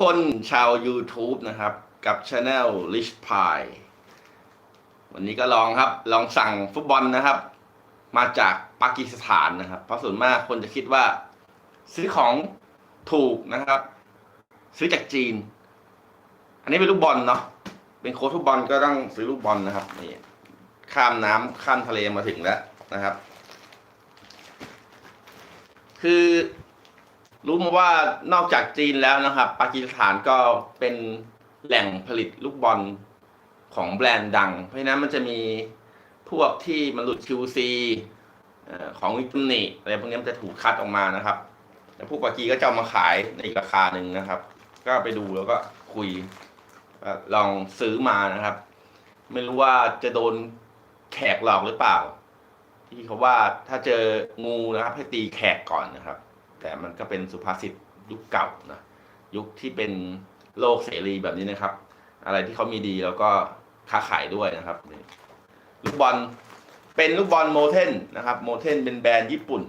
คนชาว YouTube นะครับ กับ Channel Rich Pie วันนี้ก็ลองครับ ลองสั่งฟุตบอลนะครับ มาจากปากีสถานนะครับ เพราะส่วนมากคนจะคิดว่า ซื้อของถูกนะครับ ซื้อจากจีน อันนี้เป็นลูกบอลเนาะเป็นโค้ชฟุตบอลก็ต้องซื้อลูกบอลนะครับนี่ข้ามน้ำข้ามทะเลมาถึงแล้วนะครับ คือ รู้มาว่านอกจากจีนแล้วนะครับ ปากีสถานก็เป็นแหล่งผลิตลูกบอลของแบรนด์ดัง เพราะฉะนั้นมันจะมีพวกที่มันหลุด QC ของวิตามิอะไรพวกนี้มันจะถูกคัดออกมานะครับ แล้วพวกปากีก็จะเอามาขายในอีกราคาหนึ่งนะครับ ก็ไปดูแล้วก็คุยลองซื้อมานะครับ ไม่รู้ว่าจะโดนแขกหลอกหรือเปล่า ที่เขาว่าถ้าเจองูนะครับให้ตีแขกก่อนนะครับ แต่มันก็เป็นสุภาษิตยุคเก่านะยุคที่เป็นโลกเสรีแบบนี้นะครับ อะไรที่เขามีดีแล้วก็ค้าขายด้วยนะครับลูกบอลเป็นลูกบอลโมเทนนะครับโมเทนเป็นแบรนด์ญี่ปุ่น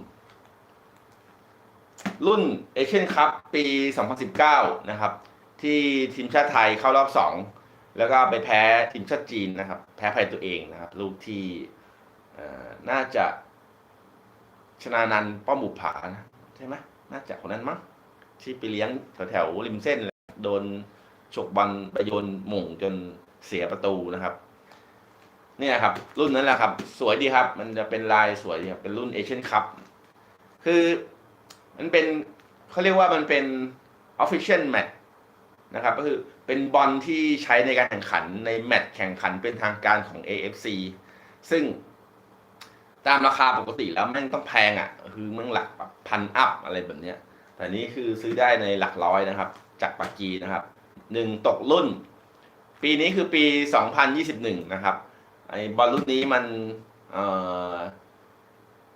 รุ่นเอเชียนคัพปี 2019 นะครับ ที่ทีมชาติไทยเข้ารอบ 2 แล้วก็ไปแพ้ทีมชาติจีนนะครับ แพ้ภัยตัวเองนะครับ ลูกที่น่าจะชนานันป้อมบุผานะ ใช่ไหม น่าจะคนนั้นมั้งที่ไปเลี้ยงแถวๆริมเส้น โดนฉกบอลไปโยนหม่งจนเสียประตูนะครับ เนี่ยครับ รุ่นนั้นแหละครับ สวยดีครับ มันจะเป็นลายสวยดีครับเป็นรุ่นเอเชียนคัพคือมันเป็นเขาเรียกว่ามันเป็น official match นะครับ ก็คือเป็นบอลที่ใช้ในการแข่งขันในแมตช์แข่งขันเป็นทางการของ AFC ซึ่ง ตามราคาปกติแล้วแม่งต้องแพงอะ คือแม่งหลักแบบพันอัพอะไรแบบเนี้ย แต่นี้คือซื้อได้ในหลักร้อยนะครับ จากปากีนะครับหนึ่งตกรุ่น ปีนี้คือปี 2021 นะครับ ไอ้บอลรุ่นนี้มัน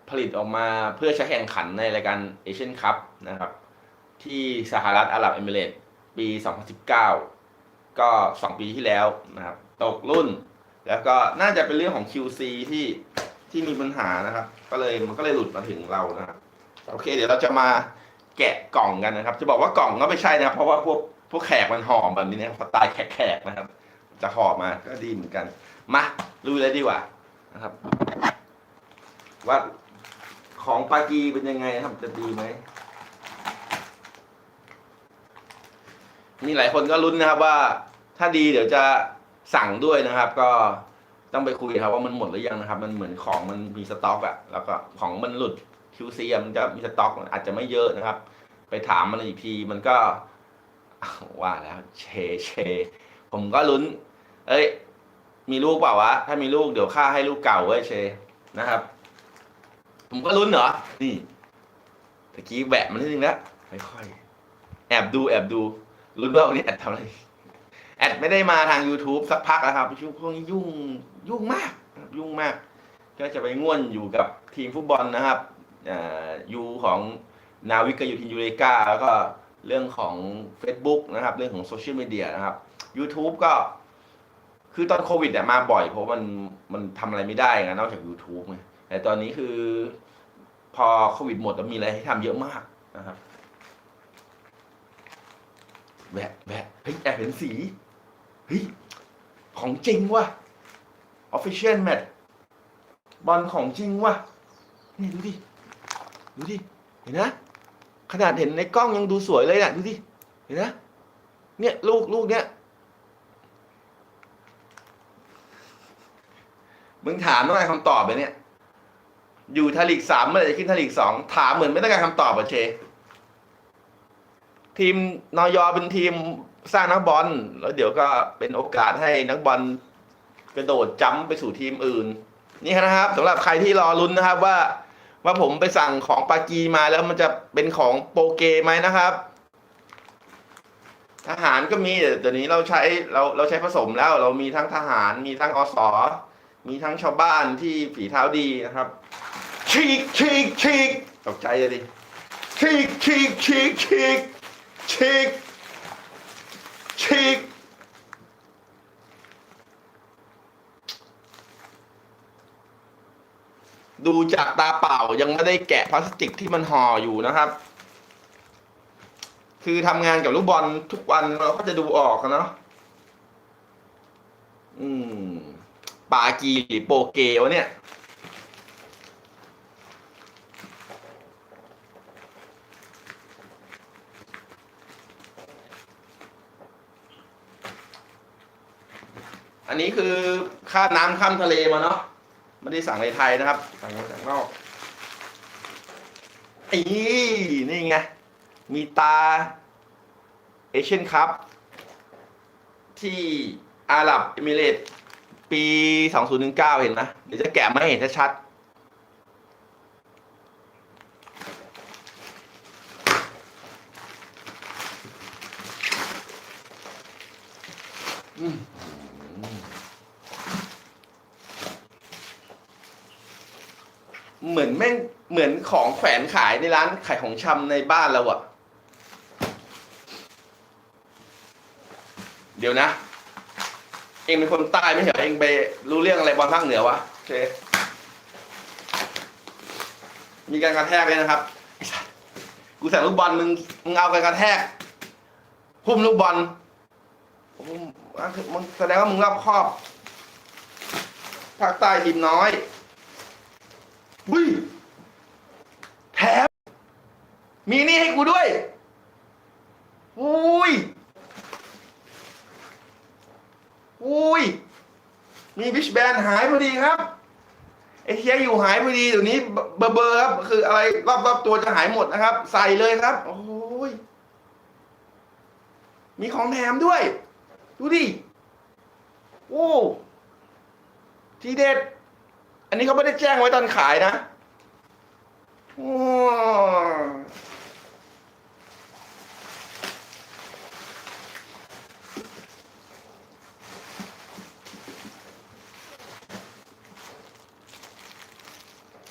ผลิตออกมาเพื่อใช้แข่งขันในรายการเอเชียนคัพนะครับ ที่สหรัฐอาหรับเอมิเรตส์ปี 2019 ก็ 2 ปีที่แล้วนะครับ ตกรุ่น แล้วก็น่าจะเป็นเรื่องของ QC ที่ ที่มีปัญหานะครับ ก็เลยมันก็เลยหลุดมาถึงเรานะครับโอเค เดี๋ยวเราจะมาแกะกล่องกันนะครับ จะบอกว่ากล่องก็ไม่ใช่นะครับเพราะว่าพวกพวกแขกมันห่อแบบนี้นะครับสไตล์แขกๆนะครับ จะหอมาก็ดีเหมือนกันมาลุยเลยดีกว่านะครับ ว่าของปากีเป็นยังไงครับจะดีไหมมีหลายคนก็ลุ้นนะครับว่าถ้าดีเดี๋ยวจะสั่งด้วยนะครับ ก็ ต้องไปคุยครับว่ามันหมดหรือยังนะครับ มันเหมือนของมันมีสต็อกอะแล้วก็ของมันหลุด QC มันจะมีสต็อกอาจจะไม่เยอะนะครับ ไปถามมันอีกทีมันก็ว่าแล้วเชเช ผมก็ลุ้น เอ้ย มีลูกเปล่าวะ ถ้ามีลูกเดี๋ยวค่าให้ลูกเก่าเว้ยเชนะครับ ผมก็ลุ้นเหรอ นี่ตะกี้แบะมันนิดนึงแล้วค่อยๆแอบดูแอบดูลุ้นว่าวันนี้แอดทำอะไร แอดไม่ได้มาทาง YouTube สักพักแล้วครับช่วงช่วงนี้ยุ่งยุ่งมากยุ่งมาก ก็จะไปง่วนอยู่กับทีมฟุตบอลนะครับอยูของนาวิกกับยูทินยูเลกาแล้วก็เรื่องของ Facebook นะครับ เรื่องของโซเชียลมีเดียนะครับ YouTube ก็ คือตอนโควิดเนี่ยมาบ่อย เพราะมันมันทำอะไรไม่ได้ไงนอกจาก YouTube ไงแต่ตอนนี้คือ พอโควิดหมดแล้วมีอะไรให้ทำเยอะมากนะครับแวะแวะเฮ้ยแอบเห็นสี เฮ้ยของจริงว่ะ official match บอลของจริงว่ะ นี่ดูดิ ดูดิ เห็นนะ ขนาดเห็นในกล้องยังดูสวยเลยน่ะดูดิ เห็นนะ เนี่ยลูกลูกเนี้ย มึงถามต้องการคำตอบเลยเนี่ย อยู่ทาลีกสามเมื่อไหร่จะขึ้นทาลีกสองถามเหมือนไม่ต้องการคำตอบอะเช ทีมนอยอเป็นทีมสร้างนักบอลแล้วเดี๋ยวก็เป็นโอกาสให้นักบอลกระโดดจ้ำไปสู่ทีมอื่น นี่นะครับสำหรับใครที่รอลุ้นนะครับว่าว่าผมไปสั่งของปากีมาแล้วมันจะเป็นของโปเกไหมนะครับ ทหารก็มีแต่เดี๋ยวนี้เราใช้เราเราใช้ผสมแล้ว เรามีทั้งทหารมีทั้งอสมีทั้งชาวบ้านที่ฝีเท้าดีนะครับฉีกฉีกฉีกตกใจเลยดิฉีกฉีกฉีกฉีก ฉีกฉีกดูจากตาเปล่ายังไม่ได้แกะพลาสติกที่มันห่ออยู่นะครับ คือทำงานกับลูกบอลทุกวันเราก็จะดูออกอะเนาะอืม ปากีหรือโปเกวะเนี่ย นนี้คือข้าน้ำข้ามทะเลมาเนาะไม่ได้สั่งในไทยนะครับ สั่งมาจากนอกอีนี่ไง มีตาเอเชียนคัพที่อาหรับเอมิเรตส์ปี 2019 เห็นนะ เดี๋ยวจะแกะมาให้เห็นชัดๆ เหมือนแม่งเหมือนของแขวนขายในร้านขายของชำในบ้านเราอะเดี๋ยวนะ เองเป็นคนใต้ไม่ใช่เหรอเองไปรู้เรื่องอะไรบอลภาคเหนือวะโอเค มีการกระแทกเลยนะครับ กูสั่งลูกบอลมึงมึงเอาการกระแทกหุ้มลูกบอลอะมึงแสดงว่ามึงรอบครอบภาคใต้ทีมน้อย วุ้ยแถมมีนี่ให้กูด้วยอุ้ยอุ้ย มีบิชแบนหายพอดีครับไอ้เทียอยู่หายพอดีเดี๋ยวนี้เบอร์เบอร์ครับ คืออะไรรอบรอบๆตัวจะหายหมดนะครับ ใส่เลยครับ โอ้ย มีของแถมด้วย ดูดิ โอ้ ทีเด็ด นนี้เขาไม่ได้แจ้งไว้ตอนขายนะ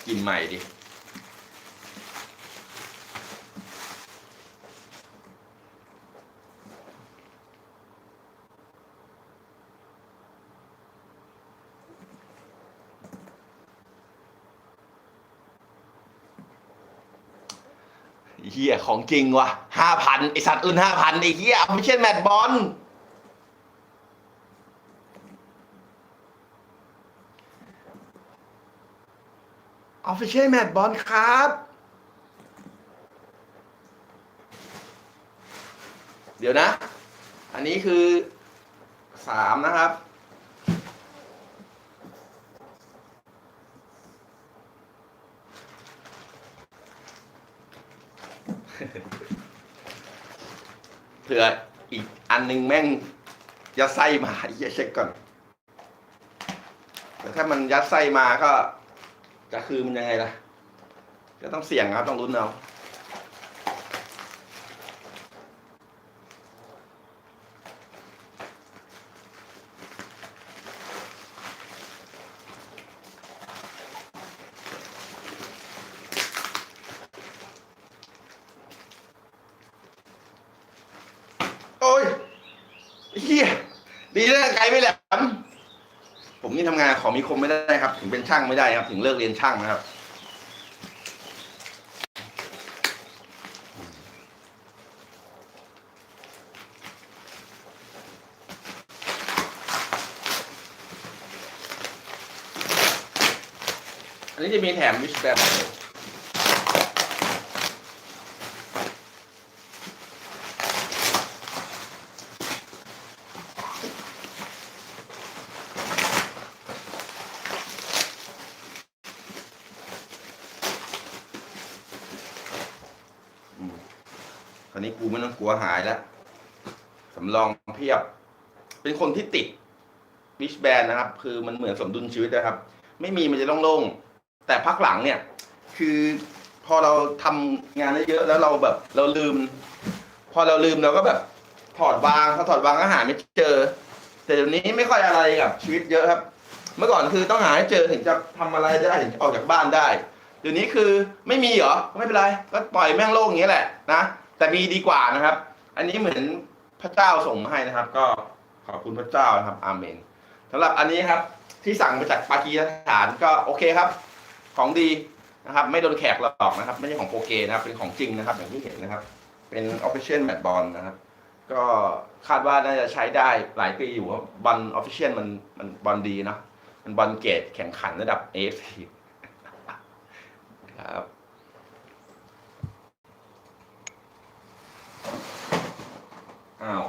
กินใหม่ดิ เฮียของจริงว่ะห้าพันไอสัตว์อื่นห้าพันไอเฮียไม่ใช่แมตบอลออฟฟิเชียลแมตบอลครับ เดี๋ยวนะ อันนี้คือสามนะครับ เผื่ออีกอันหนึงแม่งยัดไส้มาไอ้เหี้ยเช็คก่อน แต่ถ้ามันยัดไส้มาก็จะคือมันยังไงล่ะ ก็ต้องเสี่ยงครับต้องลุ้นเอา โอ้ยเฮีย ดีนะไกลไม่แหลมผมนี่ทำงานของมีคมไม่ได้ครับ ถึงเป็นช่างไม่ได้ครับ ถึงเลิกเรียนช่างนะครับ อันนี้จะมีแถมวิชแบบ คราวนี้กูไม่ต้องกลัวหายแล้วสำรองเพียบ เป็นคนที่ติดวิชแบนนะครับ คือมันเหมือนสมดุลชีวิตนะครับ ไม่มีมันจะต้องโล่งแต่พักหลังเนี่ย คือพอเราทำงานได้เยอะแล้วเราแบบ เราลืม พอเราลืมเราก็แบบ ถอดวางพอถอดวางก็หาไม่เจอ แต่เดี๋ยวนี้ไม่ค่อยอะไรกับชีวิตเยอะครับ เมื่อก่อนคือต้องหาให้เจอถึงจะทำอะไรได้ถึงจะออกจากบ้านได้เดี๋ยวนี้คือไม่มีเหรอไม่เป็นไรก็ปล่อยแม่งโล่งอย่างนี้แหละนะ แต่มีดีกว่านะครับ อันนี้เหมือนพระเจ้าส่งมาให้นะครับ ก็ขอบคุณพระเจ้านะครับ อาเมนสำหรับอันนี้ครับ ที่สั่งมาจากปากีสถานก็โอเคครับ ของดีนะครับ ไม่โดนแขกหลอกนะครับ ไม่ใช่ของโปรเกนะครับ เป็นของจริงนะครับ อย่างที่เห็นนะครับ เป็น Official Mat Ball นะครับ ก็คาดว่าน่าจะใช้ได้หลายปีอยู่เพราบอล Official มันมันบอลดีเนาะมันบอลเกรดแข่งขันระดับ AFC ครับ อ้าว